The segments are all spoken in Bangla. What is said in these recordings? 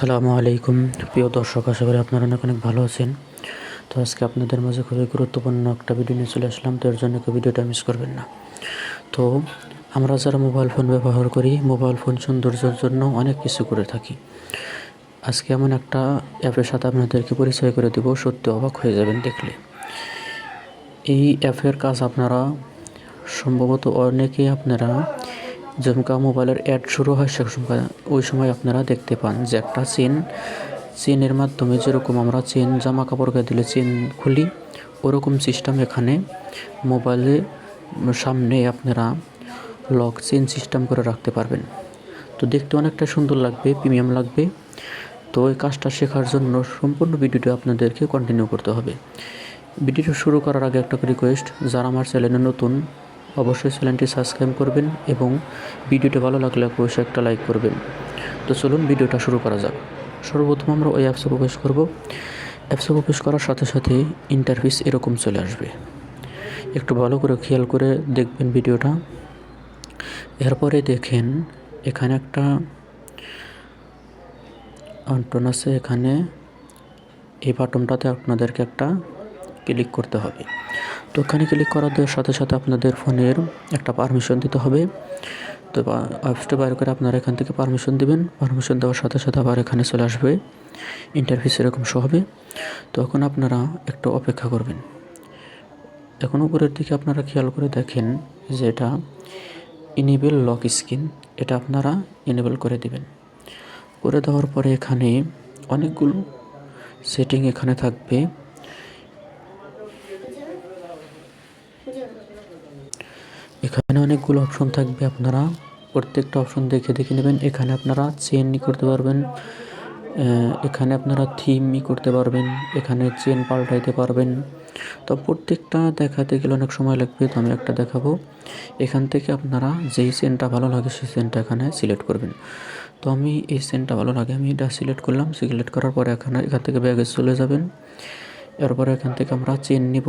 আসসালামু আলাইকুম। প্রিয় দর্শক, আশা করি আপনারা অনেক অনেক ভালো আছেন। তো আজকে আপনাদের মাঝে খুবই গুরুত্বপূর্ণ একটা ভিডিও নিয়ে চলে আসলাম, তো এর জন্য কেউ ভিডিওটা মিস করবেন না। তো আমরা যারা মোবাইল ফোন ব্যবহার করি মোবাইল ফোন সৌন্দর্যের জন্য অনেক কিছু করে থাকি। আজকে এমন একটা অ্যাপের সাথে আপনাদেরকে পরিচয় করে দেব, সত্যি অবাক হয়ে যাবেন দেখলে। এই অ্যাপের কাজ আপনারা সম্ভবত অনেকেই আপনারা যেমকা মোবাইলের অ্যাড শুরু হয় সে সময়, ওই সময় আপনারা দেখতে পান যে একটা চেন চেনের মাধ্যমে যেরকম আমরা চেন জামা কাপড় গায়ে দিলে চেন খুলি, ওরকম সিস্টেম এখানে মোবাইলে সামনে আপনারা লক চেন সিস্টেম করে রাখতে পারবেন। তো দেখতে অনেকটা সুন্দর লাগবে প্রিমিয়াম লাগবে। তো এই কাজটা শেখার জন্য সম্পূর্ণ ভিডিওটা আপনাদেরকে কন্টিনিউ করতে হবে। ভিডিওটা শুরু করার আগে একটা রিকোয়েস্ট যারা আমার চ্যানেলে নতুন অবশ্যই চ্যানেলটি সাবস্ক্রাইব করবেন এবং ভিডিওটা ভালো লাগলে অবশ্যই একটা লাইক করবেন। তো চলুন ভিডিওটা শুরু করা যাক। সর্বপ্রথম আমরা ওই অ্যাপসে প্রবেশ করব। অ্যাপসে প্রবেশ করার সাথে সাথে ইন্টারফেস এরকম চলে আসবে। একটু ভালো করে খেয়াল করে দেখবেন ভিডিওটা। এরপরে দেখেন এখানে একটা অন্টন আছে। এখানে এই বাটনটাতে আপনাদেরকে একটা ক্লিক করতে হবে। তো ওখানে ক্লিক করার দেওয়ার সাথে সাথে আপনাদের ফোনের একটা পারমিশন দিতে হবে। তো অ্যাপসটা বাইর করে আপনারা এখান থেকে পারমিশন দিবেন। পারমিশন দেওয়ার সাথে সাথে আবার এখানে চলে আসবে। ইন্টারফেস এরকম শো হবে। তখন আপনারা একটু অপেক্ষা করবেন। এখন উপরের দিকে আপনারা খেয়াল করে দেখেন যে এটা ইনেবল লক স্ক্রিন এটা আপনারা এনেবল করে দিবেন। করে দেওয়ার পরে এখানে অনেকগুলো সেটিং এখানে থাকবে। এখানে অনেকগুলো অপশন থাকবে আপনারা। প্রত্যেকটা অপশন দেখে দেখে নেবেন। এখানে আপনারা চেন করতে পারবেন। এখানে আপনারা থিমই করতে পারবেন। এখানে চেন পাল্টাইতে পারবেন। তো প্রত্যেকটা দেখাতে গেলে অনেক সময় লাগবে, তো আমি একটা দেখাবো। এখান থেকে আপনারা যেই চেনটা ভালো লাগে সেই চেনটা এখানে সিলেক্ট করবেন। তো আমি এই চেনটা ভালো লাগে, আমি এটা সিলেক্ট করলাম। সিলেক্ট করার পরে এখানে, এখান থেকে ব্যাগে চলে যাবেন। এরপরে এখান থেকে আমরা চেন নিব।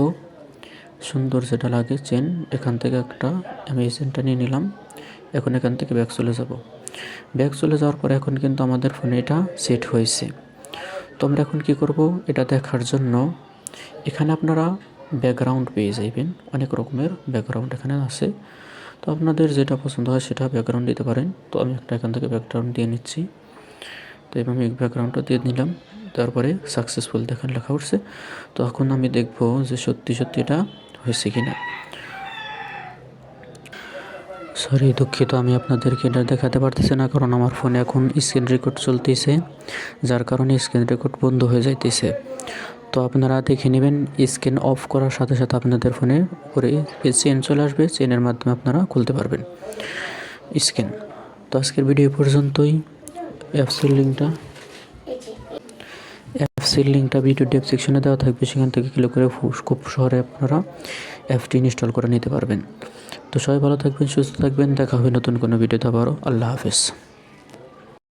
সুন্দর যেটা লাগে চেন এখান থেকে একটা আমি এই চেনটা নিয়ে নিলাম। এখন এখান থেকে ব্যাগ চলে যাব। ব্যাগ চলে যাওয়ার পরে এখন কিন্তু আমাদের ফোনে এটা সেট হয়েছে। তো আমরা এখন কি করব? এটা দেখার জন্য এখানে আপনারা ব্যাকগ্রাউন্ড পেয়ে যাইবেন। অনেক রকমের ব্যাকগ্রাউন্ড এখানে আছে। তো আপনাদের যেটা পছন্দ হয় সেটা ব্যাকগ্রাউন্ড দিতে পারেন। তো আমি একটা এখান থেকে ব্যাকগ্রাউন্ড দিয়ে নিচ্ছি। তো এবার আমি ব্যাকগ্রাউন্ডটা দিয়ে নিলাম। তারপরে সাকসেসফুল দেখান লেখা উঠছে। তো এখন আমি দেখব যে সত্যি সত্যি এটা হয়েছে কি না? সরি দুঃখিত, আমি আপনাদেরকে এটা দেখাতে পারতেছি না, কারণ আমার ফোনে এখন স্ক্রিন রেকর্ড চলতেছে, যার কারণে স্ক্রিন রেকর্ড বন্ধ হয়ে যাইতেছে। তো আপনারা দেখে নেবেন স্ক্রিন অফ করার সাথে সাথে আপনাদের ফোনে করে চেন চলে আসবে চেনের মাধ্যমে আপনারা খুলতে পারবেন স্ক্রিন তো আজকের ভিডিও পর্যন্তই অ্যাপসের লিঙ্কটা অ্যাপসের লিঙ্কটা ভিডিও ডেসক্রিপশনে দেওয়া থাকবে, সেখান থেকে ক্লিক করে খুব শহরে আপনারা অ্যাপটি ইনস্টল করে নিতে পারবেন। তো সবাই ভালো থাকবেন, সুস্থ থাকবেন, দেখা হবে নতুন কোনো ভিডিওতে আবারও। আল্লাহ হাফেজ।